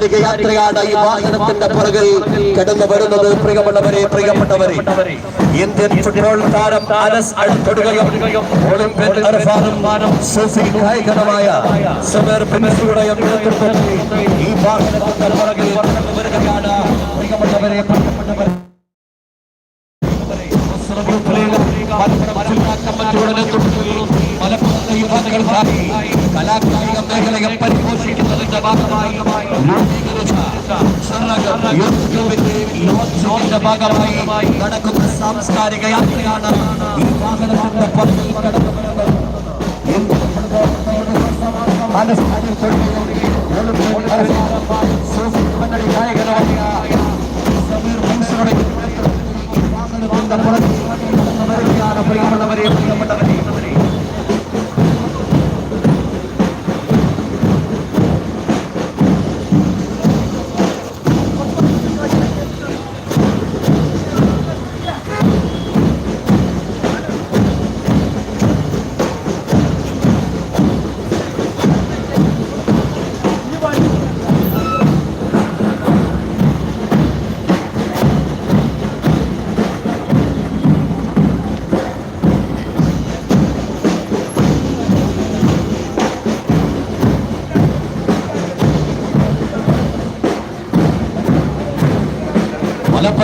സാംസ്കാരിക യാത്രയാണ് ഈ വാഹനത്തിന്റെ പുറകിൽ കടന്നു വരുന്നത്. പ്രിയമുള്ളവരെ പ്രിയപ്പെട്ടവരെ ഇന്ത്യൻ ഫുട്ബോൾ താരം അനസ് അടുത്തിടുകയും ഒളിമ്പ്യൻ അർഫാനും സൂഫി പ്രിയപ്പെട്ടവരെ മലപ്പുറത്തെ യുവാക്കൾക്കായി കലാകായിക മേഖലയെ പരിപോഷിക്കുന്നതിന്റെ ഭാഗമായി യൂത്ത് ഭാഗമായി നടക്കുന്ന സാംസ്കാരിക യാത്രയാണ് ഈ വാഹനത്തിന്റെ പുറകിൽ സൂഫി മണ്ഡലി ഗായകനായ സമീർ മൻസൂറുടെ വാഹനത്തിന്റെ പുറകിൽ കടന്നു വരികയാണ് പ്രിയമുള്ളവരെ പ്രിയപ്പെട്ടവരെ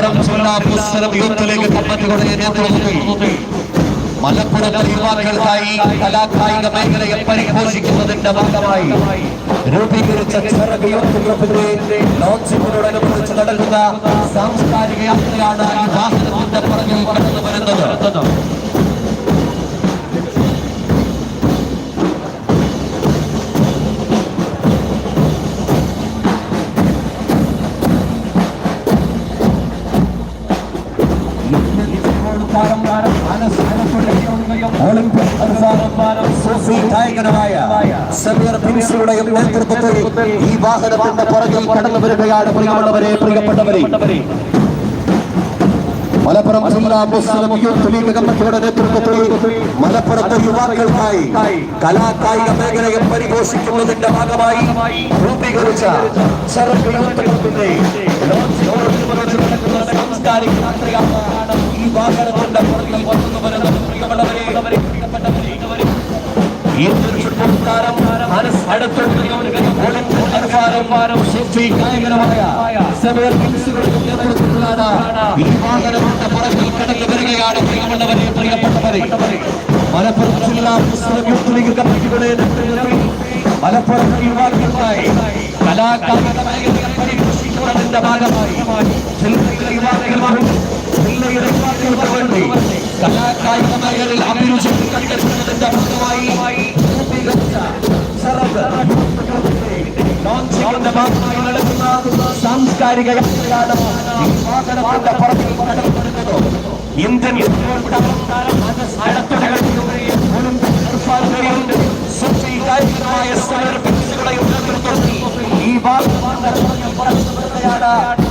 മലപ്പുറം ജില്ലാ മുസ്ലിം യൂത്ത് നേതൃത്വത്തിൽ മലപ്പുറത്തെ യുവാക്കൾക്കായി കലാകായിക മേഖലയെ പരിപോഷിക്കുന്നതിന്റെ ഭാഗമായി രൂപീകരിച്ച ചെറുക യൂത്ത് ക്ലബിന്റെ ലോഞ്ചിനോടനുബന്ധിച്ച് നടക്കുന്ന സാംസ്കാരിക യാത്രയാണ് ഈ വാഹനത്തിന്റെ കടന്നു വരുന്നത്. സൂഫി ഗായകനായ സമീർ ഫിൻസിയുടെയും നേതൃത്വത്തിൽ ഈ വാഹനത്തിന്റെ പുറകിൽ കടന്നു വരികയാണ് പ്രിയമുള്ളവരെ പ്രിയപ്പെട്ടവരെ. മലപ്പുറം ജില്ലാ മുസ്ലിം യൂത്ത് ലീഗ് കമ്മിറ്റിയുടെ നേതൃത്വത്തിൽ മലപ്പുറത്തെ യുവാക്കൾക്കായി കലാകായിക മേഖലയെ പരിപോഷിക്കുന്നതിന്റെ ഭാഗമായി രൂപീകരിച്ച ചെറുക്ക് യൂത്ത് ക്ലബിന്റെ സാംസ്കാരിക വാഹനത്തിന്റെ പുറകിൽ വന്നു പ്രിയമുള്ളവരെ പ്രിയപ്പെട്ടവരെ ഈ ഫുട്ബോൾ താരം അനസ് അടുത്തൊടുക്കുകയും സൂഫി ഗായകനുമായ സമീർ ബിൻസുകളുടെ നേതൃത്വത്തിലാണ് ഈ വാഹനത്തിന്റെ പുറകിൽ കടന്നു വരികയാണ് പ്രിയമുള്ളവരെ പ്രിയപ്പെട്ടവരെ മലപ്പുറം ജില്ലാ മുസ്ലിം യൂത്ത് ലീഗ് കമ്മിറ്റിയുടെ മലപ്പുറം യുവാക്കൾക്കായി കലാകായിക മേഖലയെ പരിപോഷിക്കുന്നതിന്റെ ഭാഗമായി കലാകായിക മേഖലയിൽ അഭിരുചി കണ്ടെത്തുന്നതിന്റെ ഭാഗമായി സാംസ്കാരിക ഇന്ത്യൻ ഫുട്ബോൾ താരം അടുത്തിടകളിലൂടെയും ഒളിമ്പിക് ഇർഫാനുടെയും സുഫി ഗായകനായ സമീർ ബിൻസുകളുടെയും നേതൃത്വത്തിൽ ഈ വാഹനത്തിന്റെ പുറകിൽ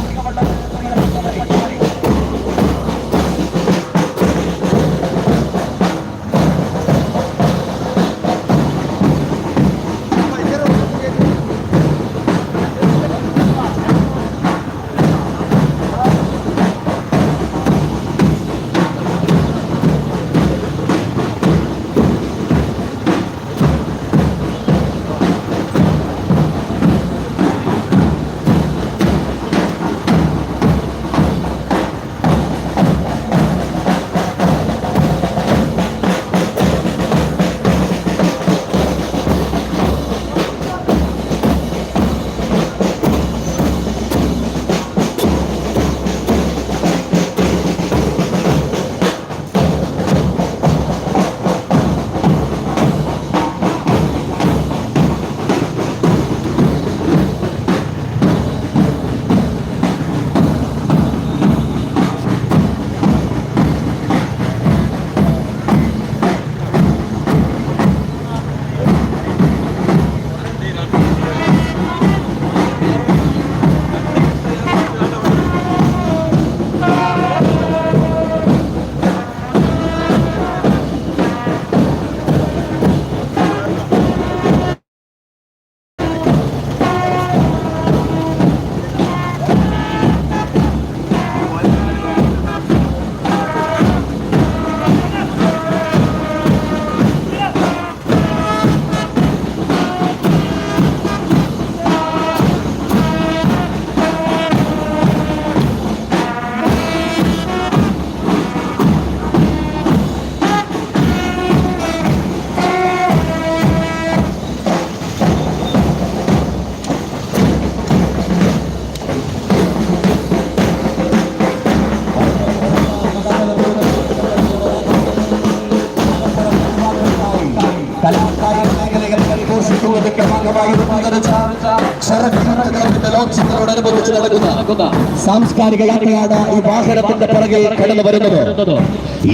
സാംസ്കാരിക യാത്രയാണ് ഈ വാഹനത്തിന്റെ പിറകിൽ കടന്നു വരുന്നത്.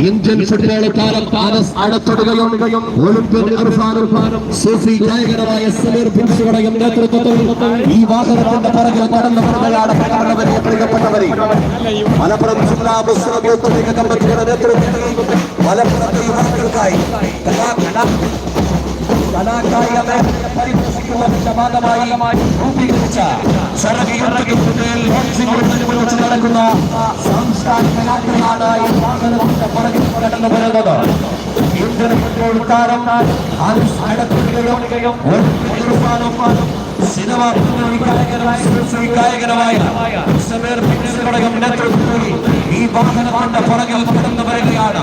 ഇന്ത്യൻ ഫുട്ബോൾ താരം ആനസ് അടത്തൊടുകയും ഒളിമ്പ്യൻ ഇർഫാനും സൂഫി നേതൃത്വത്തിൽ ഈ വാഹനത്തിന്റെ പിറകിൽ കടന്നു വരുന്നതാണ് മലപ്പുറം ജില്ലാ മുസ്ലിം കമ്മിറ്റിയുടെ നേതൃത്വത്തിൽ മലപ്പുറത്തെ യുവാക്കൾക്കായി കലാകായിക മേഖലയെ പരിപോഷിക്കുന്നതിന്റെ ഭാഗമായി രൂപീകരിച്ച ലോഡ്ജിംഗിനോട് നടക്കുന്ന സംസ്ഥാന വാഹനത്തിന്റെ പുറകിൽ കടന്നു വരുന്നത്. ഇന്ത്യൻ ഫുട്ബോൾ താരം ഒരു അടക്കുകയും സിനിമ നേതൃത്വത്തിൽ ഈ വാഹനത്തിന്റെ പുറകിൽ കടന്നു വരികയാണ്.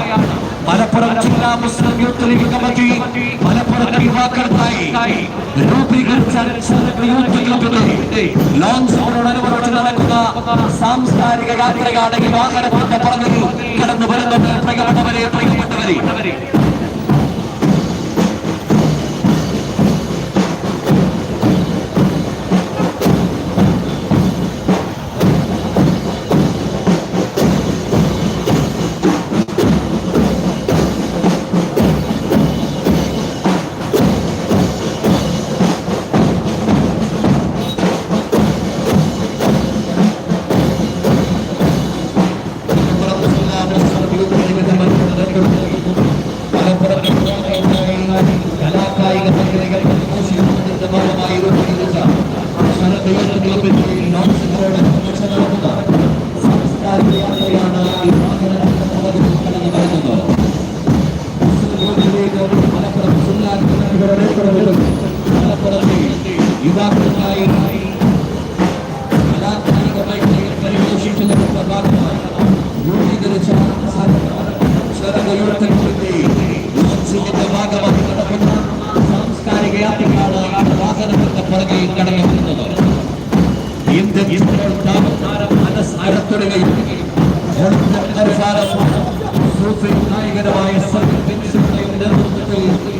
മലപ്പുറം ജില്ലാ Muslim youth league committee Malappuram യുവാക്കൾക്കായി രൂപീകരിച്ച യൂത്ത് ക്ലബിന്റെ ലോഞ്ചോടനുബന്ധിച്ച് നടക്കുന്ന സാംസ്കാരിക യാത്രയാണ് ഈ വാഹനത്തിന്റെ പുറകിൽ കടന്നു വരുന്നത് പ്രിയപ്പെട്ടവരെ പ്രിയപ്പെട്ടവരെ.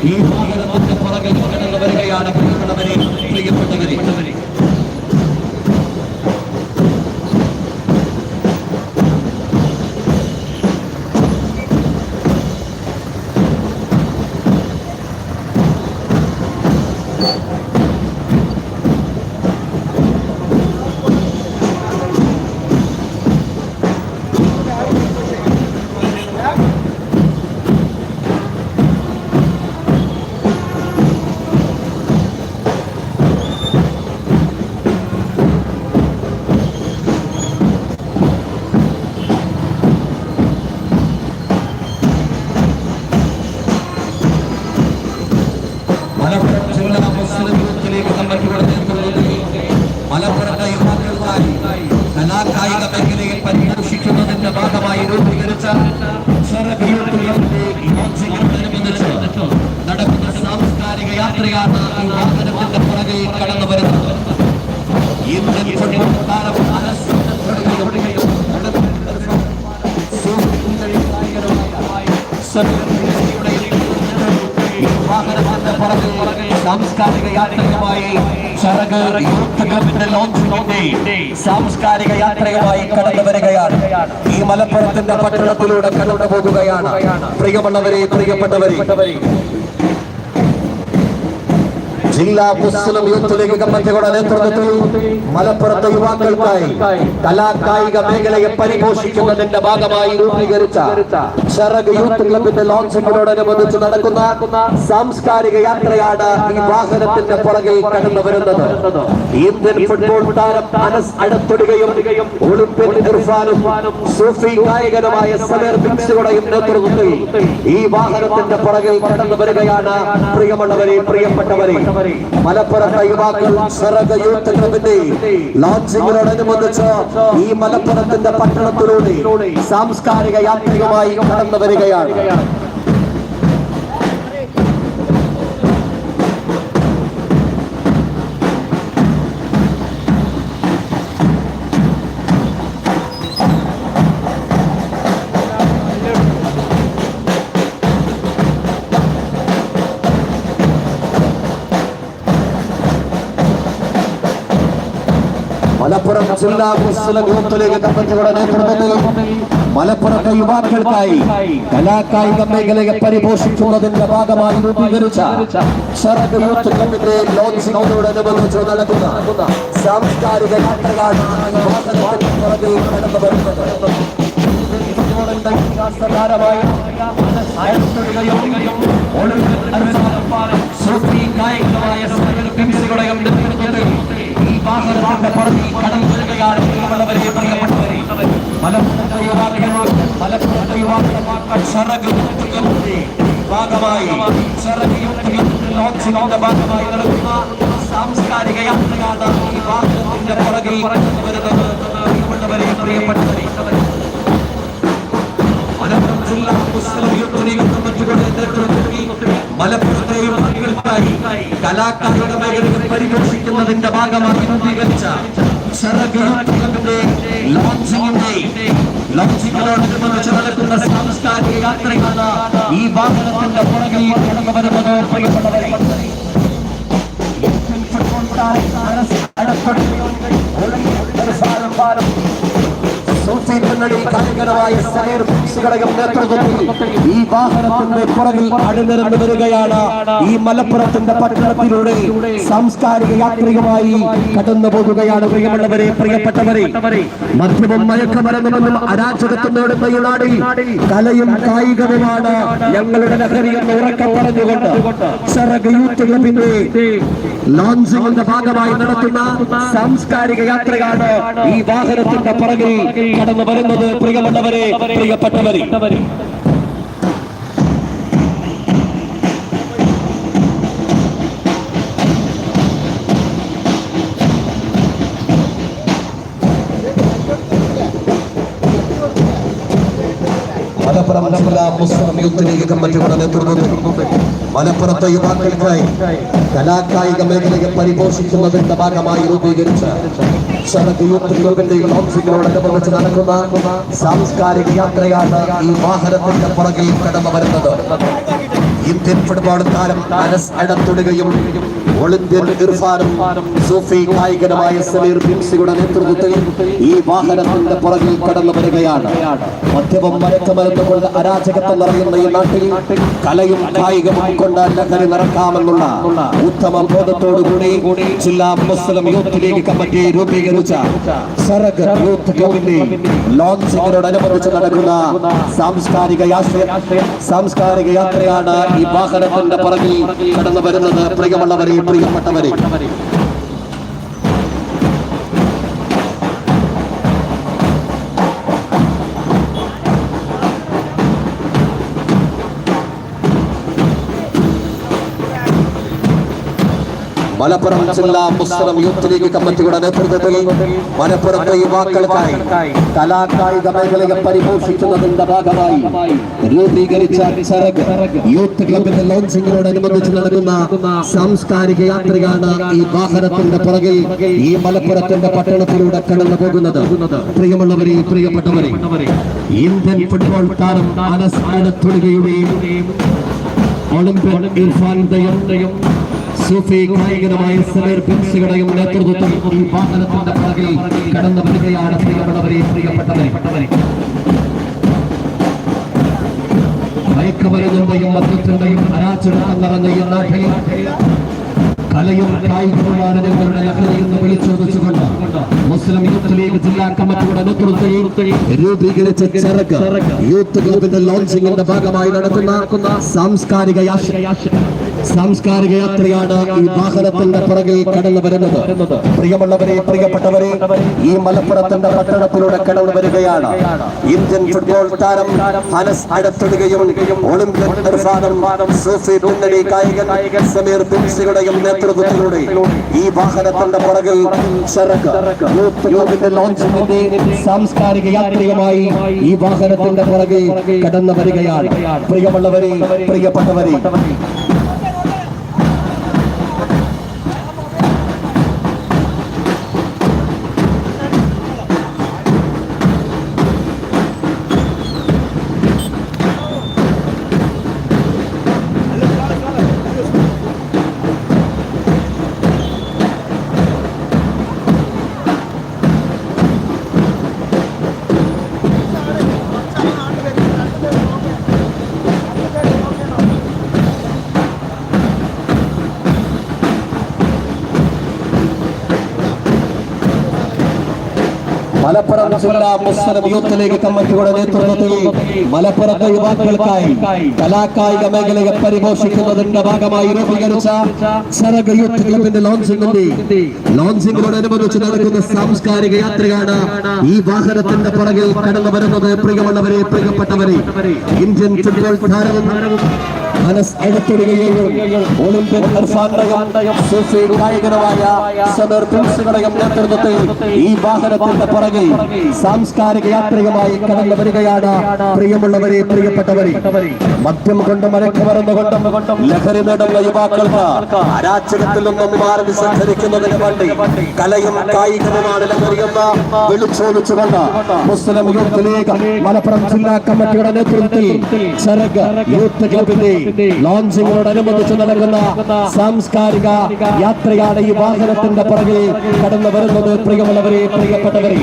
നേതൃത്വത്തിൽ കലാകായിക മേഖലയിൽ പരിപോഷിക്കുന്നതിന്റെ ഭാഗമായി രൂപീകരിച്ച നടക്കുന്ന സാംസ്കാരിക യാത്രയാണ് ഈ വാഹനത്തിന്റെ പുറകെ കടന്നു വരുന്നത്. സാംസ്കാരിക യാത്രയുമായി ചരക് യൂത്ത് ക്ലബിന്റെ ലോഞ്ചിന്റെ സാംസ്കാരിക യാത്രയുമായി കടന്നു വരികയാണ്. ഈ മലപ്പുറത്തിന്റെ പട്ടണത്തിലൂടെ കടന്നു പോകുകയാണ് പ്രിയമുള്ളവരെ പ്രിയപ്പെട്ടവരെ ജില്ലാ മുസ്ലിം യൂത്ത് ലീഗ് കമ്മിറ്റിയുടെ നേതൃത്വത്തിൽ മലപ്പുറത്തെ യുവാക്കൾക്കായി കലാകായിക മേഖലയെ പരിപോഷിക്കുന്നതിന്റെ ഭാഗമായി രൂപീകരിച്ച ചെറക് യൂത്ത് ക്ലബിന്റെ ലോഞ്ചിങ്ങിനോടനുബന്ധിച്ച് നടക്കുന്ന സാംസ്കാരിക യാത്രയാണ് ഈ വാഹനത്തിന്റെ പുറകിൽ കടന്നു വരുന്നത്. ഇന്ത്യൻ ഫുട്ബോൾ താരം അനസ് അടുത്തിടുകയും ഒളിമ്പ്യൻ ഇർഫാനും സൂഫി ഗായകനുമായ സമീർ നേതൃത്വത്തിൽ ഈ വാഹനത്തിന്റെ പുറകിൽ കടന്നു വരികയാണ് പ്രിയമുള്ളവരെ പ്രിയപ്പെട്ടവരെ മലപ്പുറത്തെ യുവാക്കളും സ്വർഗ യൂത്ത് ക്ലബിന്റെ ലോഞ്ചിങ്ങിനോടനുബന്ധിച്ച് ഈ മലപ്പുറത്തിന്റെ പട്ടണത്തിലൂടെ സാംസ്കാരിക യാത്രികമായി കടന്നു വരികയാണ്. മലപ്പുറം ജില്ലാ മുസ്ലിം യൂത്ത് കമ്മിറ്റിയുടെ നേതൃത്വത്തിൽ മലപ്പുറത്തെ യുവാക്കൾക്കായി കലാകായിക മേഖലയെ പരിപോഷിക്കുന്നതിന്റെ ഭാഗമായി രൂപീകരിച്ച സാംസ്കാരിക യാത്രയാണ് ഈ പുറത്ത് കടന്നു വരികയാണ് പ്രിയമുള്ളവരെ പ്രിയപ്പെട്ടവരെ മലപ്പുറത്തെ യുവാക്കൾ മലപ്പുറത്തെ യുവാക്കൾ ഭാഗമായി യൂത്തുകളുടെ ലോഞ്ചിന്റെ ഭാഗമായി നടക്കുന്ന സാംസ്കാരിക യാത്രയാണ് ഈ വാഹനത്തിന്റെ പുറകിൽ കടന്നു വരുന്നത്. പ്രിയപ്പെട്ടവരെ മലപ്പുറം ജില്ലാ മുസ്ലിം യൂത്ത് ലീഗ് കമ്മിറ്റിയുടെ നേതൃത്വത്തിൽ മലപ്പുറത്തെ യുവാക്കൾക്കായി കലാകായിക മേഖലയെ പരിപോഷിക്കുന്നതിന്റെ ഭാഗമായി രൂപീകരിച്ച ലോഞ്ചിങ്ങിന്റെ ലോഞ്ചിങ്ങിനോടനുബന്ധിച്ച് നടക്കുന്ന സാംസ്കാരിക യാത്രയാണ് ഈ വാഹനത്തിന്റെ പുറകിൽ കടന്നു വരുന്നത് പ്രിയപ്പെട്ടവരെ ഫുട്ബോൾ താരം ഒളിമ്പിക് പിന്നണി കായികരമായ സമീർ ഘടകം നേതൃത്വത്തിൽ ഈ വാഹനത്തിന്റെ പുറകിൽ അണിനിരന്നു വരികയാണ്. ഈ മലപ്പുറത്തിന്റെ പട്ടണത്തിലൂടെ സാംസ്കാരിക യാത്രികമായി കടന്നു പോകുകയാണ് പ്രിയമുള്ളവരെ പ്രിയപ്പെട്ടവരെ. മദ്യവും മയക്കമരുന്നുമെന്നും അരാജകത്വം ഈ നാടിൽ കലയും കായികവുമാണ് ഞങ്ങളുടെ ലഹരി എന്ന് ഉറക്കം പറഞ്ഞുകൊണ്ട് ചെറക് യൂത്ത് ലോഞ്ചിങ്ങിന്റെ ഭാഗമായി നടത്തുന്ന സാംസ്കാരിക യാത്രയാണ് ഈ വാഹനത്തിന്റെ പുറകിൽ കടന്നു വരുന്നത് പ്രിയമുള്ളവരെ പ്രിയപ്പെട്ടവരെ. മലപ്പുറം മുസ്ലിം യൂത്ത് ലീഗ് കമ്മിറ്റിയുടെ നേതൃത്വത്തിൽ മലപ്പുറത്തെ യുവാക്കൾക്കായി കലാകായിക മേഖലയെ പരിപോഷിക്കുന്നതിന്റെ ഭാഗമായി രൂപീകരിച്ച യൂത്ത് ക്ലബിന്റെ ലോഞ്ചിങ്ങിനോടനുബന്ധിച്ച് നടക്കുന്ന സാംസ്കാരിക യാത്രയാണ് ഈ വാഹനത്തിന്റെ പുറകിൽ കടന്നു വരുന്നത്. ഇന്ത്യൻ ഫുട്ബോൾ താരം അനസ് അടത്തുടുകയും ഒളിമ്പ്യൻ ഇർഫാനും സൂഫി കായികനുമായ സമീർ ഭിംസിയുടെ നേതൃത്വത്തിൽ ഈ വാഹനത്തിന്റെ പുറകിൽ കടന്നു വരികയാണ്. മദ്യവും മയക്കമരുന്ന് കൊണ്ട് അരാജകത്വം നിറയുന്ന ഈ നാട്ടിൽ കലയും കായികവും കൊണ്ട് ലഹരി നിറക്കാമെന്നുള്ള ഉത്തമ ബോധത്തോടുകൂടി ജില്ലാ മുസ്ലിം യൂത്ത് ലീഗ് കമ്മിറ്റി രൂപീകരിച്ച സരഗ് യൂത്ത് ക്ലബിന്റെ ലോഞ്ചിങ്ങിനോടനുബന്ധിച്ച് നടക്കുന്ന സാംസ്കാരിക സാംസ്കാരിക യാത്രയാണ് ഈ വാഹനത്തിന്റെ പുറകിൽ കടന്നു വരുന്നത്. പ്രിയമുള്ളവരെ പ്രിയപ്പെട്ടവരെ മലപ്പുറം ജില്ലാ മുസ്ലിം യൂത്ത് ലീഗ് കമ്മിറ്റിയുടെ നേതൃത്വത്തിൽ മലപ്പുറത്തെ യുവാക്കൾക്കായി കലാകായിക മേഖലയെ പരിപോഷിക്കുന്നതിന്റെ ഭാഗമായി രൂപീകരിച്ച ചരക്ക് യൂത്ത് ക്ലബിന്റെ ലോഞ്ചിങ്ങിനോടനുബന്ധിച്ച് നടക്കുന്ന സാംസ്കാരിക യാത്രയാണ് ഈ വാഹനത്തിന്റെ പുറകിൽ ഈ മലപ്പുറത്തിന്റെ പട്ടണത്തിലൂടെ കടന്നു പോകുന്നത്. പ്രിയമുള്ളവരെ പ്രിയപ്പെട്ടവരെ ഇന്ത്യൻ ഫുട്ബോൾ താരം അനസ് അനത്തുടുകയുടെയും ഒളിമ്പിക് ഇർഫാൻ സൂഫി കായികരമായ സമീർ പിൻസുകളുടെയും നേതൃത്വത്തിൽ ഈ വാഹനത്തിന്റെ പുറകിൽ കടന്നു വരികയാണ് പ്രിയമുള്ളവരെ പ്രിയപ്പെട്ടവരെ. മയക്കമരുന്നിന്റെയും മദ്യത്തിന്റെയും അരാജകത്വം നിറഞ്ഞ ഈ നാട്ടിൽ കലയും കായികവുമാണ് ഞങ്ങളുടെ ലഹരി വിളിച്ചോദിച്ചുകൊണ്ട് മുസ്ലിം യൂത്ത് ലീഗ് ജില്ലാ കമ്മിറ്റിയുടെ നേതൃത്വത്തിൽ രൂപീകരിച്ച ചെറുക്ക് യൂത്ത് ക്ലബിന്റെ ലോഞ്ചിങ്ങിന്റെ ഭാഗമായി നടക്കുന്ന സാംസ്കാരിക സാംസ്കാരിക യാത്രയാണ് ഈ വാഹനത്തിന്റെ പുറകിൽ കടന്നു വരുന്നത്. പ്രിയമുള്ളവരെ പ്രിയപ്പെട്ടവരെ ഈ മലപ്പുറത്തിന്റെ പട്ടണത്തിലൂടെ കടന്നു വരികയാണ്. ഇന്ത്യൻ ഫുട്ബോൾ താരം അനസ് അടുത്തിടുകയും ഒളിമ്പ്യൻ സമീർ ബിൻസിയുടെയും നേതൃത്വത്തിലൂടെ ഈ വാഹനത്തിന്റെ പുറകിൽ ലോഞ്ചിന്റെ സാംസ്കാരിക യാത്രികമായി ഈ വാഹനത്തിന്റെ പുറകിൽ കടന്നു വരികയാണ്. പ്രിയമുള്ളവരെ പ്രിയപ്പെട്ടവരെ മലപ്പുറം ജില്ലാ മുസ്ലിം യൂത്ത് ലീഗ് കമ്മിറ്റിയുടെ നേതൃത്വത്തിൽ മലപ്പുറത്തെ യുവാക്കൾക്കായി കലാകായിക മേഖലയെ പരിപോഷിക്കുന്നതിന്റെ ഭാഗമായി രൂപീകരിച്ച യൂത്ത് ക്ലബിന്റെ ലോഞ്ചിംഗിന്റെ ലോഞ്ചിംഗിനോടനുബന്ധിച്ച് നടക്കുന്ന സാംസ്കാരിക യാത്രയാണ് ഈ വാഹനത്തിന്റെ പുറകിൽ കടന്നു വരുന്നത്. പ്രിയമുള്ളവരെ പ്രിയപ്പെട്ടവരെ ഇന്ത്യൻ ഫുട്ബോൾ താരവും മനസ് അടുത്തിടുകയും ഒളിമ്പ്യൻ സൂഫി ഗായകനുമായ സമീർ നേതൃത്വത്തിൽ ഈ വാഹനത്തിന്റെ പുറകിൽ സാംസ്കാരിക യാത്രികമായി കടന്നു വരികയാണ് പ്രിയമുള്ളവരെ പ്രിയപ്പെട്ടവരെ. മദ്യം കൊണ്ട് മഴക്കമറന്നുകൊണ്ടും ലഹരി നേടുന്ന യുവാക്കൾക്ക് അരാജകത്തിൽ നിന്നും മാറി സഞ്ചരിക്കുന്നതിന് വേണ്ടി കലയും കായികവുമാണ് ലഹരിയെന്ന് വിളിച്ചോദിച്ചുകൊണ്ട് മുസ്ലിം യൂത്ത് മലപ്പുറം ജില്ലാ കമ്മിറ്റിയുടെ നേതൃത്വത്തിൽ ചെറുക് യൂത്ത് ക്ലബിന്റെ ലോഞ്ചിങ്ങിനോടനുബന്ധിച്ച് നടക്കുന്ന സാംസ്കാരിക യാത്രയാണ് ഈ വാഹനത്തിന്റെ പുറകിൽ കടന്നു വരുന്നത്. പ്രിയമുള്ളവരെ പ്രിയപ്പെട്ടവരെ.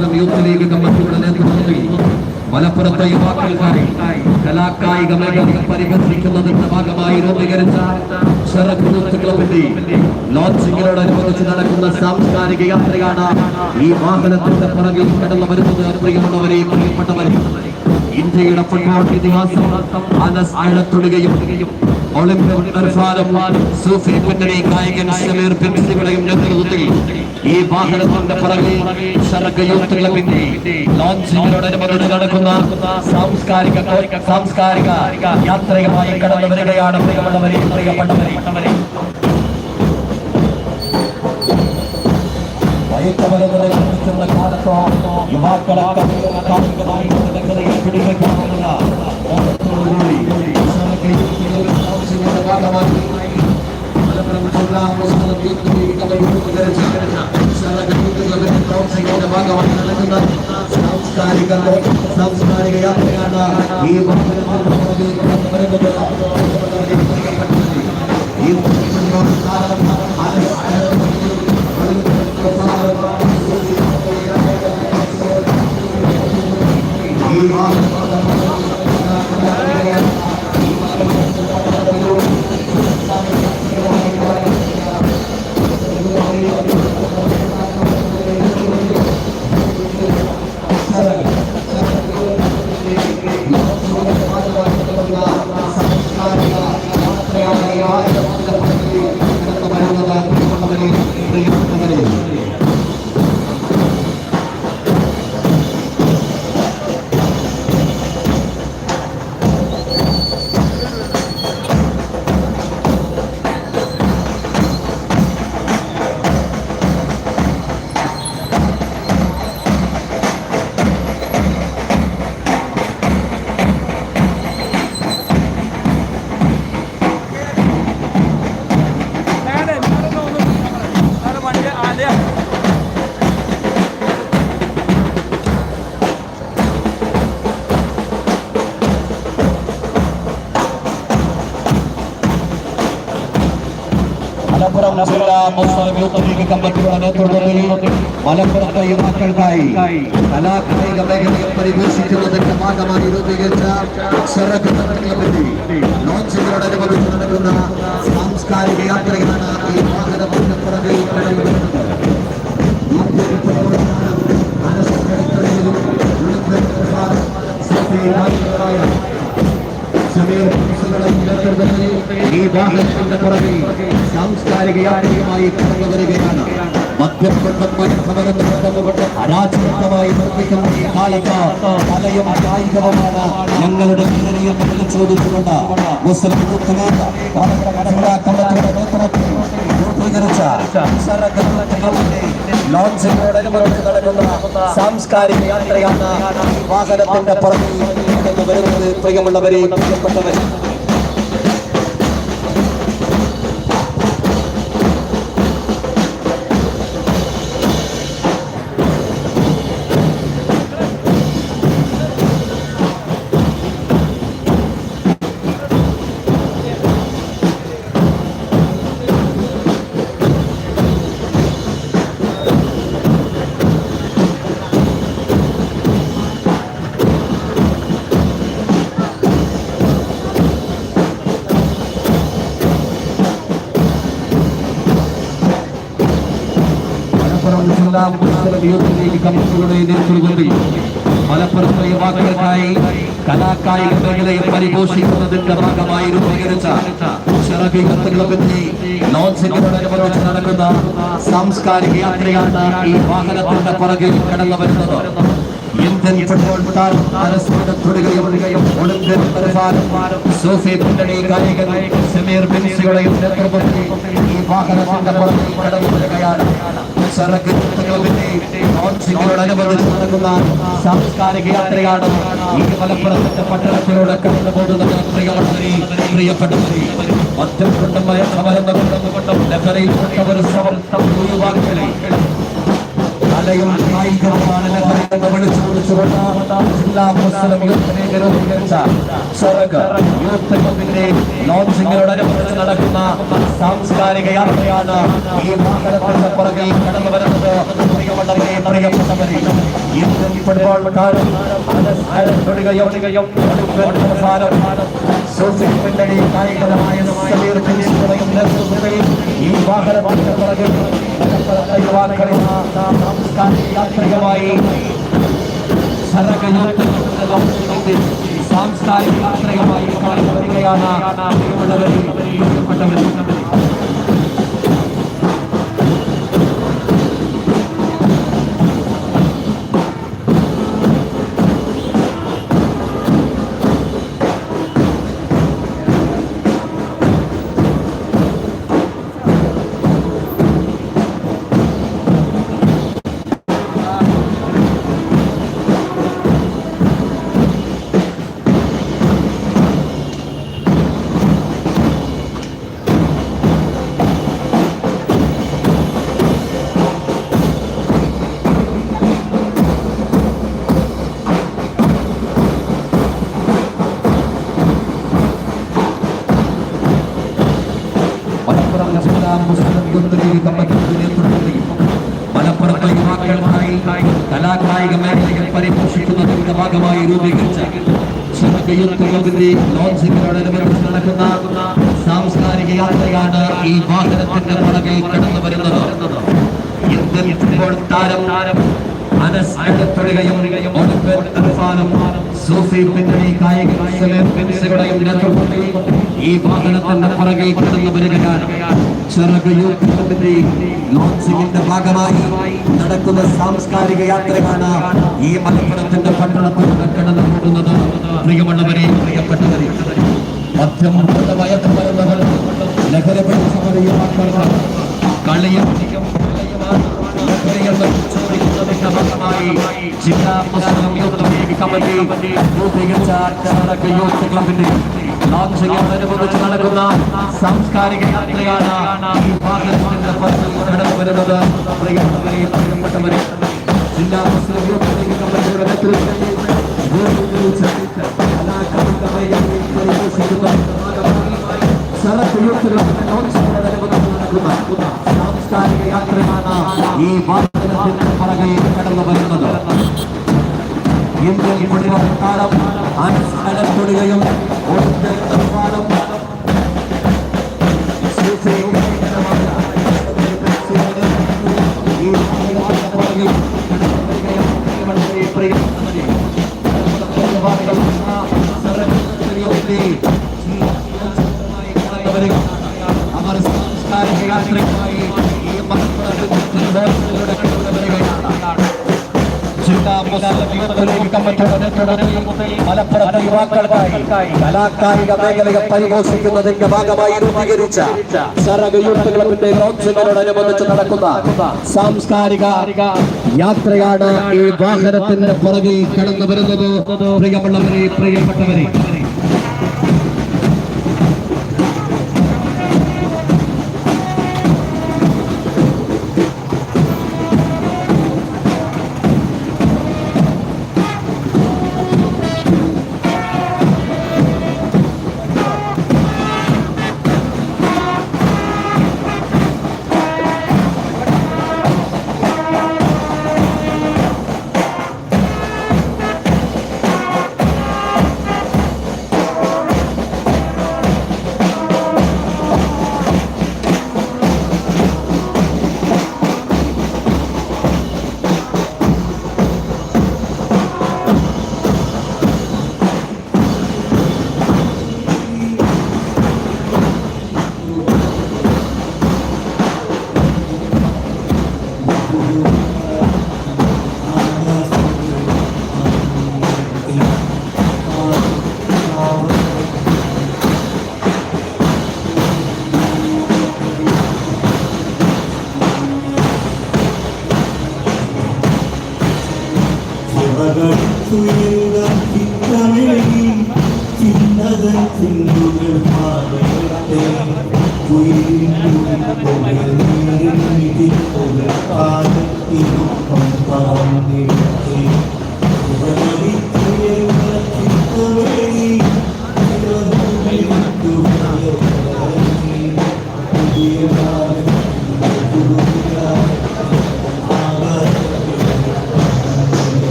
മുസ്ലിം യൂത്ത് ലീഗ് കമ്മിറ്റിയുടെ നേതൃത്വത്തിൽ മലപ്പുറത്തെ യുവാക്കൾക്കായി കലാകായിക മേഖല പരിഹരിക്കുന്നതിന്റെ ഭാഗമായി രൂപീകരിച്ച ോടനുബന്ധിച്ച് നടക്കുന്ന സാംസ്കാരിക യാത്രയാണ് ഈ വാഹനത്തിന്റെ പുറകിൽ കടന്നു വരുന്നത് പ്രിയമുള്ളവരെ പ്രിയപ്പെട്ടവരെ. ഇന്ത്യയുടെ ഫുട്ബോൾ ഇതിഹാസം അനസ് നേതൃത്വത്തിൽ ഈ വാഹനത്തിന്റെ പുറകിൽ ലോഞ്ചിങ്ങിനോടനുബന്ധിച്ച് സാംസ്കാരിക സാംസ്കാരിക വരികയാണ് പ്രിയമുള്ളവരെ പ്രിയപ്പെട്ടവരെ. യൂത്ത് ക്ലബിന്റെ ലോഞ്ചിങ്ങിന്റെ ഭാഗമായി നടക്കുന്ന സാംസ്കാരിക സാംസ്കാരിക യാത്രയാണ് ഈ യൂത്ത് ലീഗ് കമ്മിറ്റിയുടെ നേതൃത്വത്തിൽ മലപ്പുറത്തെ യുവാക്കൾക്കായി കലാകായിക മേഖലയെ പരിപോഷിക്കുന്നതിന്റെ ഭാഗമായി രൂപീകരിച്ച ക്ലബിന്റെ ലോഞ്ചിനോടനുബന്ധിച്ച് നടക്കുന്ന സാംസ്കാരിക യാത്രയാണ് ഈ വാഹനത്തിന്റെ പുറകിൽ കടന്നു ഈ പുറകിൽ സാംസ്കാരിക യാത്രയുമായി കടന്നു വരികയാണ്. കലയും ഞങ്ങളുടെ ചോദിച്ചുകൊണ്ട് സാംസ്കാരിക യാത്രയാണ് വാഹനത്തിന്റെ പുറകിൽ വരുന്നത്. പ്രിയമുള്ളവരെ പ്രിയപ്പെട്ടവരെ മലപ്പുറം പുസ്തക യൂത്ത് ലീഗ് കമ്മിറ്റിയുടെ നേതൃത്വത്തിൽ മലപ്പുറത്തെ യുവാക്കൾക്കായി കലാകായിക മേഖലയെ പരിപോഷിക്കുന്നതിന്റെ ഭാഗമായി രൂപീകരിച്ച ലോഞ്ചിനോടനുബന്ധിച്ച് നടക്കുന്ന സാംസ്കാരിക യാത്രയാണ് ഈ വാഹനത്തിന്റെ പുറകിൽ കടന്നു വരുന്നത്. ഇന്ത്യൻ ഫുട്ബോൾ താരം പരസ്പരം തൊടുകയും ഒളിമ്പ്യൻ പരിപാലനം സോഫി നേതൃത്വത്തിൽ ഈ വാഹനത്തിന്റെ പുറകിൽ കടന്നു വരികയാണ്. ലോഞ്ചിനോടനുബന്ധിച്ച് നടക്കുന്ന സാംസ്കാരിക യാത്രയാണ്? ഈ മലപ്പുറത്തിന്റെ പട്ടണത്തിലൂടെ കടന്നു പോകുന്നത് പ്രിയപ്പെട്ടവരെ പ്രിയപ്പെട്ടവരെ മദ്യം കൊണ്ടും മയക്കമരുന്ന് കൊണ്ടും കൊണ്ടും സമർത്ഥം യുവാക്കളെ ക്ലബിന്റെ ലോഞ്ചിങ്ങിനോടനുബന്ധിച്ച് നടക്കുന്ന സാംസ്കാരിക യാത്രയാണ് ഈ വാഹനത്തിന്റെ പുറകിൽ കടന്നു വരുന്നത് പ്രിയമുള്ളവരെ പ്രിയപ്പെട്ടവരെ ഇന്ത്യൻ ഫുട്ബോൾ താരം അനസ് സോഷ്യൽ പിന്നണി നേതൃത്വത്തിൽ ഈ വാഹനത്തിന്റെ പുറകിൽ മലപ്പുറത്തെ യുവാക്കളെ സാംസ്കാരിക യാത്രികമായി സാംസ്കാരിക യാത്രികമായി വരികയാണ് പ്രിയമുള്ളവരെ, പ്രിയപ്പെട്ടവരെ. മുസ്ലിം യൂത്ത് ലീഗ് കമ്മിറ്റിയുടെ നേതൃത്വത്തിൽ മലപ്പുറത്തെ യുവാക്കൾക്കായി കലാകായിക മേഖലകൾ പരിപോഷിക്കുന്നതിന്റെ ഭാഗമായി രൂപീകരിച്ച ക്ലബിന്റെ ലോഞ്ചിങ്ങിനോടനുബന്ധിച്ച് നടക്കുന്ന സാംസ്കാരിക യാത്രയാണ് ഈ വാഹനത്തിന്റെ പുറകിൽ കടന്നു വരുന്നത് ഇന്ത്യൻ ഫുട്ബോൾ താരം അനസ് ഒളിമ്പ്യൻ ഇർഫാനും സൂഫി പിന്നണി കായിക സലീം ബിൻസിയുടെയും നേതൃത്വത്തിൽ ഈ വാഹനത്തിന്റെ പുറകിൽ കടന്നു വരികയാണ്. ചിറക് യൂത്ത് ലോഞ്ചിങ്ങിന്റെ ഭാഗമായി നടക്കുന്ന സാംസ്കാരിക യാത്രയാണ് ഈ മലപ്പുറത്തിന്റെ പട്ടണത്തിലൂടെ കടന്നു പോകുന്നത് പ്രിയമുള്ളവരെ പ്രിയപ്പെട്ടവരെ മധ്യമർദ്ദ വയസ്സ് വരുന്നവർ ലഹരി യുവാക്കൾ കളിയും ചോദിക്കുന്നതിന്റെ ഭാഗമായി ജില്ലാ മുസ്ലിം യൂത്ത് കമ്മിറ്റി രൂപീകരിച്ച ചരക്ക് യൂത്ത് ക്ലബിന്റെ ലോഞ്ചിങ്ങോടനുബന്ധിച്ച് നടക്കുന്ന സാംസ്കാരിക യാത്രയാണ് ഈ ഭാഗത്തിന്റെ വരുന്നത് പ്രിയപ്പെട്ടവരെ പ്രിയപ്പെട്ടവരെ ജില്ലാ മുസ്ലിം യൂത്ത് ലീഗ് കമ്മിറ്റിയുടെ നേതൃത്വത്തിൽ സാംസ്കാരിക യാത്രയാണ് ഈ വാഹനത്തിന്റെ പുറകെ കടന്നു വരുന്നത്. ഇന്ത്യൻ ഫുട്ബോൾ താരം അനസ് അലട്ടുകയും ഒളിമ്പ്യൻ നിർമ്മാണം ഈ വാഹനത്തിന്റെ പുറകെ കടന്നു വരികയും പ്രിയമുള്ളവരെ, പ്രിയപ്പെട്ടവരെ, അവർ സാംസ്കാരിക യാത്രയ്ക്കായി മലപ്പുറം യുവാക്കൾക്കായി കലാകായിക മേഖലയെ പരിപോഷിക്കുന്നതിന്റെ ഭാഗമായി രൂപീകരിച്ച യൂത്ത് ക്ലബിന്റെ ലോക്സിനോടനുബന്ധിച്ച് നടക്കുന്ന സാംസ്കാരിക യാത്രയാണ് ഈ വാഹനത്തിന്റെ പുറകിൽ കടന്നു വരുന്നത് പ്രിയമുള്ളവരെ പ്രിയപ്പെട്ടവരെ.